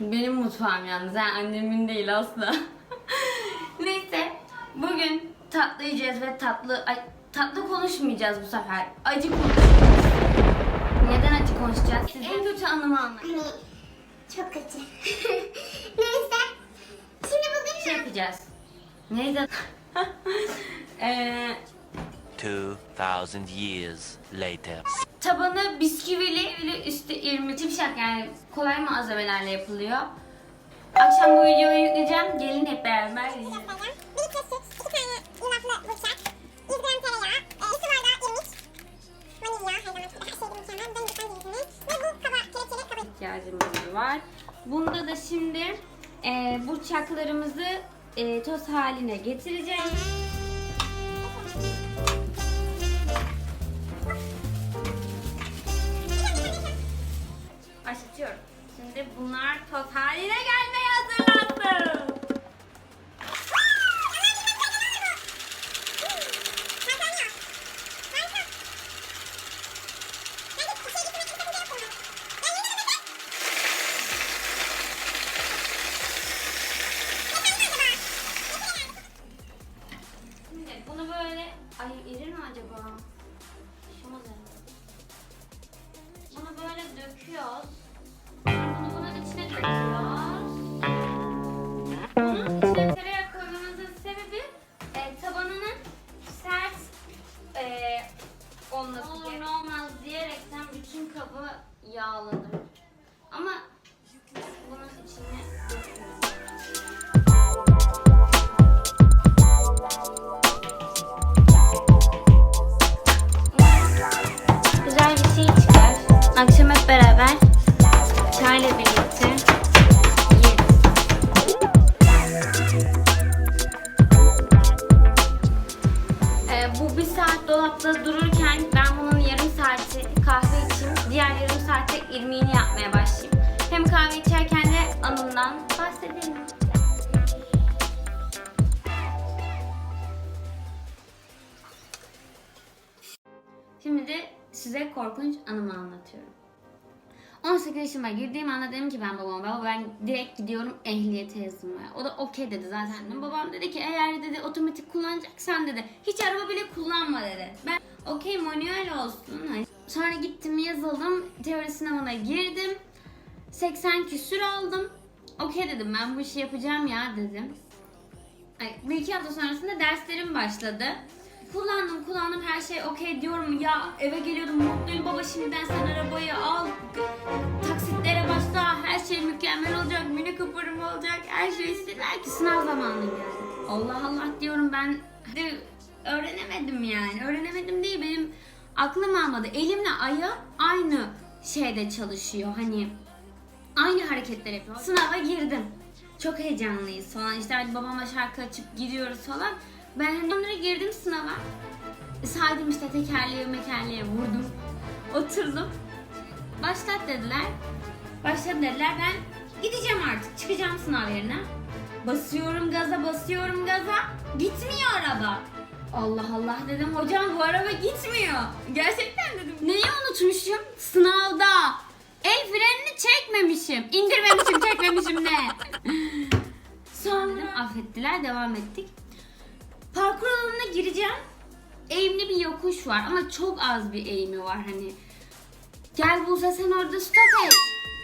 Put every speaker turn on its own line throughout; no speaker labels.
Benim mutfağım yalnız. Yani annemin değil asla. Neyse. Bugün tatlı yiyeceğiz ve tatlı... Ay, tatlı konuşmayacağız bu sefer. Acı konuşacağız. Neden acı konuşacağız? Siz en kötü anımı anlatın.
Hani çok kötü. Neyse. Şimdi bugün
Şey yapacağız. Neydi? Eee...
2,000 years later.
Tabanı bisküvili, böyle üstü irmik, yumuşak yani kolay malzemelerle yapılıyor. Akşam bu videoyu yükleyeceğim. Gelin hep beraber yiyelim.
göstereceğim. Bir litre süt, iki tane yulaflı bıçak, 100 gram tereyağı, iki bardağı irmik, vanilya, her zamanki gibi her mükemmel, ben lütfen cevizini ve bu kaba, kelepçeli kaba
ihtiyacımız var. Bunda da şimdi e, bu çaklarımızı e, toz haline getireceğiz. Toz haline gelmeye hazırlandı. Bunu böyle... Ay erir acaba? Bunu böyle döküyoruz. Bunu tereyağı koymamızın sebebi tabanının sert olması. Olmaz diyerekten bütün kabı yağladım. Ama bunun içine. Güzel bir şey çıkar. Akşam hep beraber Şimdi de size korkunç anımı anlatıyorum. 18 yaşıma girdiğim anda dedim ki ben babama baba ben direkt gidiyorum ehliyete yazılmaya. O da okey dedi zaten. Babam dedi ki eğer dedi otomatik kullanacaksan dedi hiç araba bile kullanma dedi. Ben okey manuel olsun. Hani. Sonra gittim yazıldım teori sınavına girdim. 80 küsür aldım. Okey dedim ben bu işi yapacağım ya dedim. Bir iki hafta sonrasında derslerim başladı. Kullandım kullandım her şey okey diyorum ya eve geliyordum mutluyum baba şimdiden sen arabayı al taksitlere başla her şey mükemmel olacak mini Cooper'ım olacak her şey istediler ki sınav zamanı geldi. Allah Allah diyorum ben de öğrenemedim yani öğrenemedim değil benim aklım almadı elimle ayağım aynı şeyde çalışıyor hani aynı hareketler yapıyor. Sınava girdim. Çok heyecanlıyız falan. İşte hadi babama şarkı açıp gidiyoruz falan. Ben onlara girdim sınava. Saydım işte tekerleğe mekerleğe vurdum. Oturdum. Başlat dediler. Başlat dediler. Ben gideceğim artık. Çıkacağım sınav yerine. Basıyorum gaza, basıyorum gaza. Gitmiyor araba. Allah Allah dedim. Hocam bu araba gitmiyor. Gerçekten dedim. Neyi unutmuşum? Sınavda. El frenini çekmemişim. İndirmemişim, çekmemişim ne? Sonra affettiler, devam ettik. Parkur alanına gireceğim. Eğimli bir yokuş var ama çok az bir eğimi var hani. Gel Buse sen orada stop et.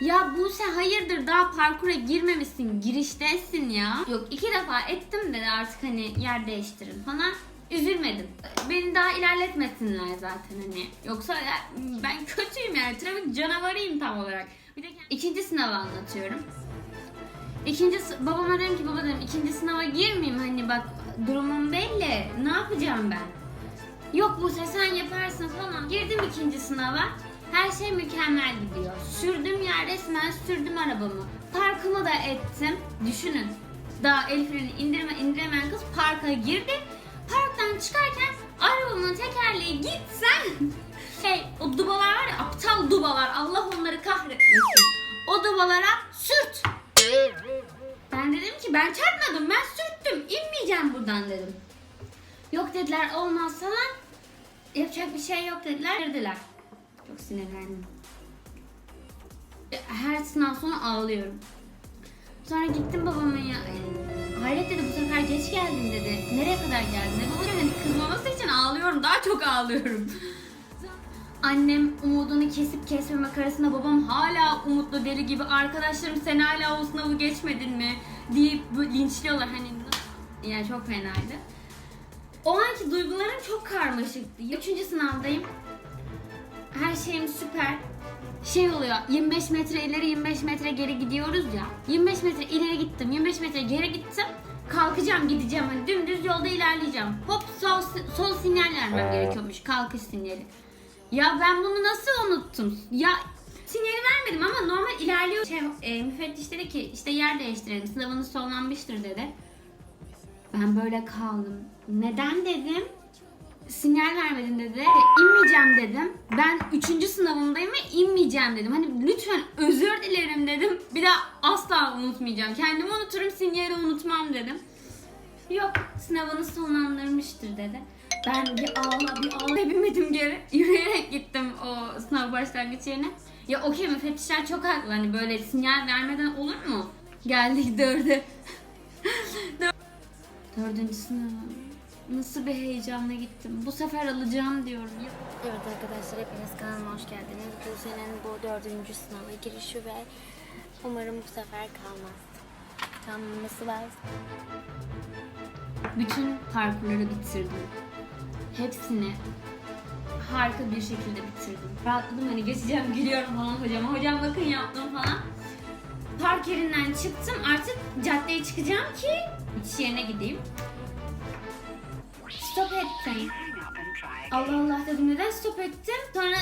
Ya Buse hayırdır daha parkura girmemişsin giriştesin ya. Yok iki defa ettim de artık hani yer değiştirin falan. Üzülmedim. Beni daha ilerletmesinler zaten hani. Yoksa ya, ben kötüyüm yani trafik canavarıyım tam olarak. Bir de ikinci sınavı anlatıyorum. İkinci babama dedim ki baba dedim ikinci sınava girmeyeyim hani bak durumum belli. Ne yapacağım ben? Yok bu sen yaparsın falan. Girdim ikinci sınava. Her şey mükemmel gidiyor. Sürdüm yer resmen sürdüm arabamı. Parkımı da ettim. Düşünün. Daha el freni indirme, indiremeyen kız parka girdi. Parktan çıkarken arabamın tekerleği gitsen şey o dubalar var ya aptal dubalar Allah onları kahretmesin. O dubalara sürt. Ben dedim ki ben çarpmadım ben sürttüm inmeyeceğim buradan dedim. Yok dediler olmaz falan. Yapacak bir şey yok dediler. Girdiler. Çok sinirlendim. Her sınav sonu ağlıyorum. Sonra gittim babama ya. Hayret dedi bu sefer geç geldin dedi. Nereye kadar geldin dedi. Baba hani kızmaması için ağlıyorum. Daha çok ağlıyorum. Annem umudunu kesip kesmemek arasında babam hala umutlu deli gibi arkadaşlarım sen hala o sınavı geçmedin mi deyip linçliyorlar hani yani çok fenaydı. O anki duygularım çok karmaşıktı. Üçüncü sınavdayım. Her şeyim süper. Şey oluyor 25 metre ileri 25 metre geri gidiyoruz ya. 25 metre ileri gittim 25 metre geri gittim. Kalkacağım gideceğim hani dümdüz yolda ilerleyeceğim. Hop sol, sol sinyal vermem gerekiyormuş kalkış sinyali. Ya ben bunu nasıl unuttum? Ya sinyali vermedim ama normal ilerliyor. Şey, e, müfettiş dedi ki işte yer değiştirelim sınavınız sonlanmıştır dedi. Ben böyle kaldım. Neden dedim? Sinyal vermedin dedi. İnmeyeceğim dedim. Ben üçüncü sınavımdayım ve inmeyeceğim dedim. Hani lütfen özür dilerim dedim. Bir daha asla unutmayacağım. Kendimi unuturum sinyali unutmam dedim. Yok sınavını sonlandırmıştır dedi. Ben bir ağla bir ağla binmedim geri. Yürüyerek gittim o sınav başlangıç yerine. Ya okey müfettişler çok haklı. Hani böyle sinyal vermeden olur mu? Geldik dörde. Dördüncü sınıf. Nasıl bir heyecanla gittim. Bu sefer alacağım diyorum.
Evet arkadaşlar hepiniz kanalıma hoş geldiniz. Bu senin bu dördüncü sınava girişi ve umarım bu sefer kalmaz. Kalmaması lazım.
Bütün parkurları bitirdim. Hepsini harika bir şekilde bitirdim. Rahatladım hani geçeceğim gülüyorum falan hocama. Hocam bakın yaptım falan. Park yerinden çıktım artık caddeye çıkacağım ki bitiş yerine gideyim. Stop ettim. Allah Allah dedim neden stop ettim? Sonra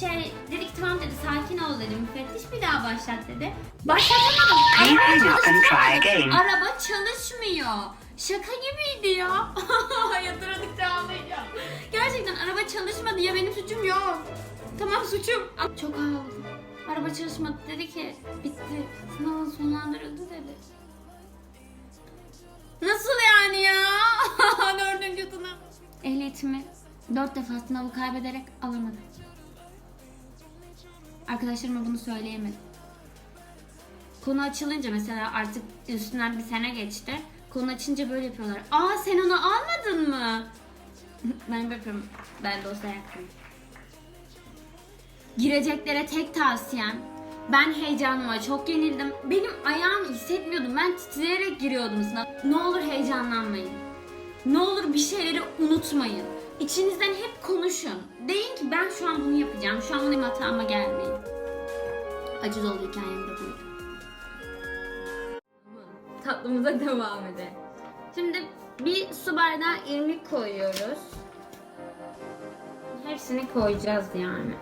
şey dedik tamam dedi sakin ol dedi müfettiş bir daha başlat dedi. Başlatamadım. Araba
again.
Araba çalışmıyor. Şaka gibiydi ya. Yatıradıkça ağlayacağım. Gerçekten araba çalışmadı ya benim suçum yok. Tamam suçum. Çok ağladım. Araba çalışmadı dedi ki bitti. Sınavın sonlandırıldı dedi. Nasıl yani ya? Dördüncü sınav. Ehliyetimi dört defa sınavı kaybederek alamadım. Arkadaşlarıma bunu söyleyemedim. Konu açılınca mesela artık üstünden bir sene geçti. Konu açınca böyle yapıyorlar. Aa sen onu almadın mı? ben yapıyorum. Ben de olsa yaktım. Gireceklere tek tavsiyem. Ben heyecanıma çok yenildim. Benim ayağım hissetmiyordum. Ben titreyerek giriyordum sınav. Ne olur heyecanlanmayın. Ne olur bir şeyleri unutmayın. İçinizden hep konuşun. Deyin ki ben şu an bunu yapacağım. Şu an benim hatama gelmeyin. Acı dolu hikayem de buydu. Tatlımıza devam edelim. Şimdi bir su bardağı irmik koyuyoruz. Hepsini koyacağız yani.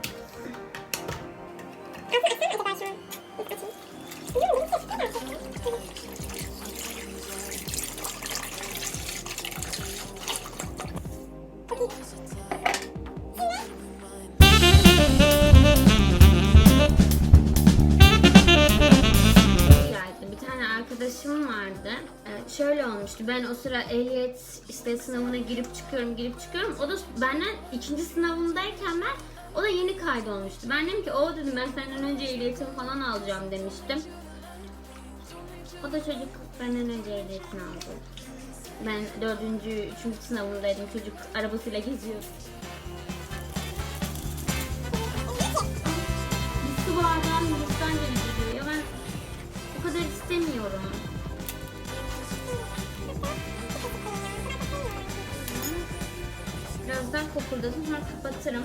Ben o sıra ehliyet işte sınavına girip çıkıyorum, girip çıkıyorum. O da benden ikinci sınavındayken ben o da yeni kaydolmuştu. Ben dedim ki o dedim ben senden önce ehliyetim falan alacağım demiştim. O da çocuk benden önce ehliyetini aldı. Ben dördüncü, üçüncü sınavındaydım. Çocuk arabasıyla geziyor. Bir su bardağı Hindistan cevizi diyor. Ya ben o kadar istemiyorum. Biraz daha kokurdasın sonra kapatırım.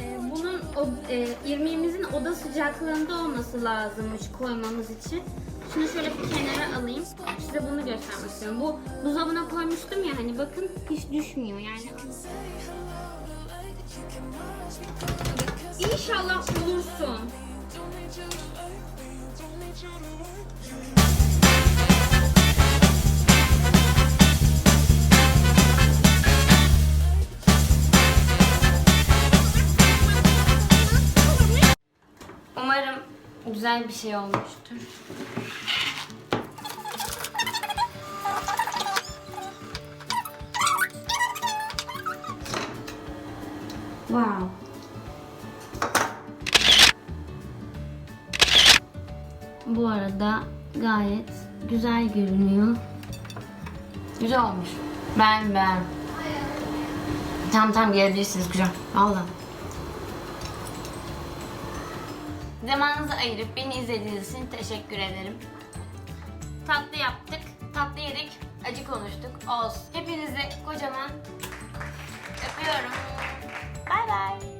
Ee, bunun o, e, irmiğimizin oda sıcaklığında olması lazımmış koymamız için. Şunu şöyle bir kenara alayım. Size bunu göstermek istiyorum. Bu buzdolabına koymuştum ya hani bakın hiç düşmüyor yani. İnşallah bulursun. Umarım güzel bir şey olmuştur. Wow. Bu arada gayet güzel görünüyor. Güzel olmuş. Ben ben. Tam tam gelebilirsiniz güzel. Valla. Zamanınızı ayırıp beni izlediğiniz için teşekkür ederim. Tatlı yaptık, tatlı yedik, acı konuştuk. Olsun. Hepinizi kocaman öpüyorum. Bay bay.